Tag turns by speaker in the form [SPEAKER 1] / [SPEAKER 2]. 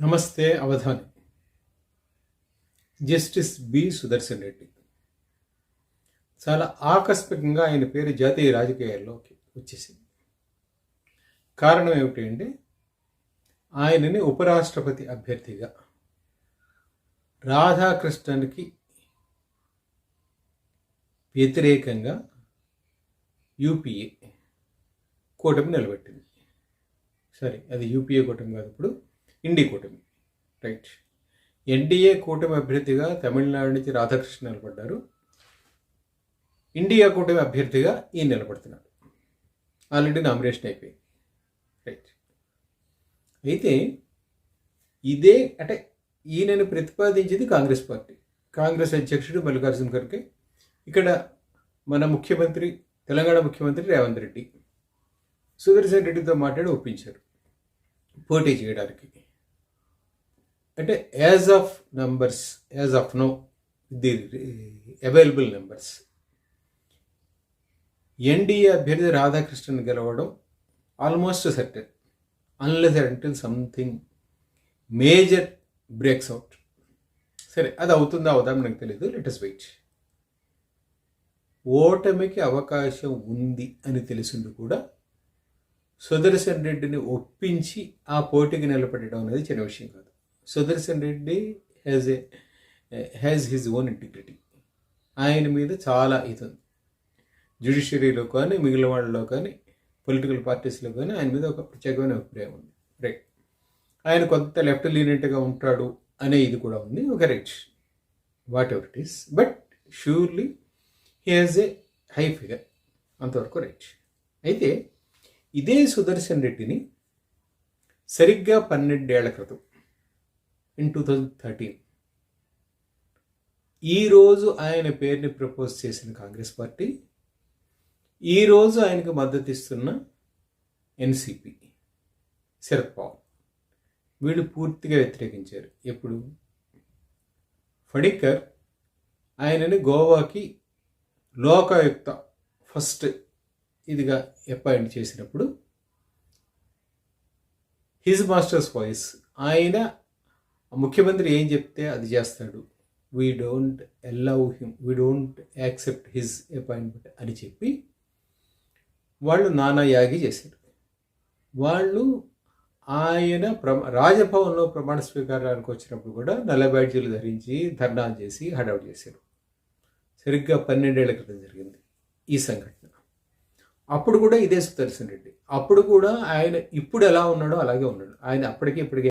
[SPEAKER 1] నమస్తే Avadhani. Justice B. Sudarshan Reddy. చాలా ఆకస్మికంగా ఆయన పేరు జాతీయ రాజకీయాల్లోకి వచ్చేసింది. కారణం ఏమిటి అంటే ఆయనని ఉపరాష్ట్రపతి అభ్యర్థిగా రాధాకృష్ణన్కి వ్యతిరేకంగా యూపీఏ కూటమి నిలబెట్టింది. సరే అది యూపీఏ కూటమి కాదు ఇప్పుడు. ఇండి కూటమి. రైట్. ఎన్డీఏ కూటమి అభ్యర్థిగా తమిళనాడు నుంచి రాధాకృష్ణ నిలబడ్డారు. ఇండియా కూటమి అభ్యర్థిగా ఈయన నిలబడుతున్నాడు ఆల్రెడీ నామినేషన్ అయిపోయింది. రైట్. అయితే ఇదే అంటే ఈయనను ప్రతిపాదించింది కాంగ్రెస్ పార్టీ. కాంగ్రెస్ అధ్యక్షుడు మల్లికార్జున ఖర్గే. ఇక్కడ మన ముఖ్యమంత్రి తెలంగాణ ముఖ్యమంత్రి రేవంత్ రెడ్డి. సుదర్శన్ రెడ్డితో మాట్లాడి ఒప్పించారు. పోటీ చేయడానికి. అంటే as of numbers as of no the available numbers NDA అభ్యర్థి రాధాకృష్ణన్ గెలవడం almost settled unless until something major breaks out సరే అది అవుతుందా అవుదా నాకు తెలియదు లెటెస్ట్ వెయిట్ ఓటమికి అవకాశం ఉంది అని తెలిసింది కూడా సుదర్శన్ రెడ్డిని ఒప్పించి ఆ పోటీకి నిలబెట్టడం అనేది చిన్న విషయం కాదు. Sudarshan Reddy has a has his own integrity ఆయన మీద చాలా ఇది ఉంది జ్యుడిషియరీలో కానీ మిగిలిన వాళ్ళలో కానీ పొలిటికల్ పార్టీస్లో కానీ ఆయన మీద ఒక ప్రత్యేకమైన అభిప్రాయం ఉంది. రైట్ ఆయన కొంత లెఫ్ట్ లీనెంట్గా ఉంటాడు అనే ఇది కూడా ఉంది. ఒక right whatever it is but surely he has a high figure అంతవరకు రైట్ అయితే ఇదే సుదర్శన్ రెడ్డిని సరిగ్గా పన్నెండేళ్ళ క్రితం ఇన్ టూ థౌజండ్ థర్టీన్ ఈరోజు ఆయన పేరుని ప్రపోజ్ చేసిన కాంగ్రెస్ పార్టీ ఈరోజు ఆయనకు మద్దతు ఇస్తున్న ఎన్సిపి శరద్ పవార్. వీళ్ళు పూర్తిగా వ్యతిరేకించారు. ఎప్పుడు? ఫడికర్ ఆయనని గోవాకి లోకాయుక్త ఫస్ట్ ఇదిగా అపాయింట్ చేసినప్పుడు హిజ్ మాస్టర్స్ వాయిస్ ఆయన ముఖ్యమంత్రి ఏం చెప్తే అది చేస్తాడు. We don't allow him we don't accept his appointment అని చెప్పి వాళ్ళు నానా యాగి చేశారు. వాళ్ళు ఆయన ప్రమ రాజభవన్లో ప్రమాణ స్వీకారానికి వచ్చినప్పుడు కూడా నల్ల బ్యాడ్జీలు ధరించి ధర్నాలు చేసి హడౌట్ చేశారు. సరిగ్గా పన్నెండేళ్ళ క్రితం జరిగింది ఈ సంఘటన. అప్పుడు కూడా ఇదే సుదర్శన్ రెడ్డి. అప్పుడు కూడా ఆయన ఇప్పుడు ఎలా ఉన్నాడో అలాగే ఉన్నాడు. ఆయన అప్పటికి ఇప్పటికే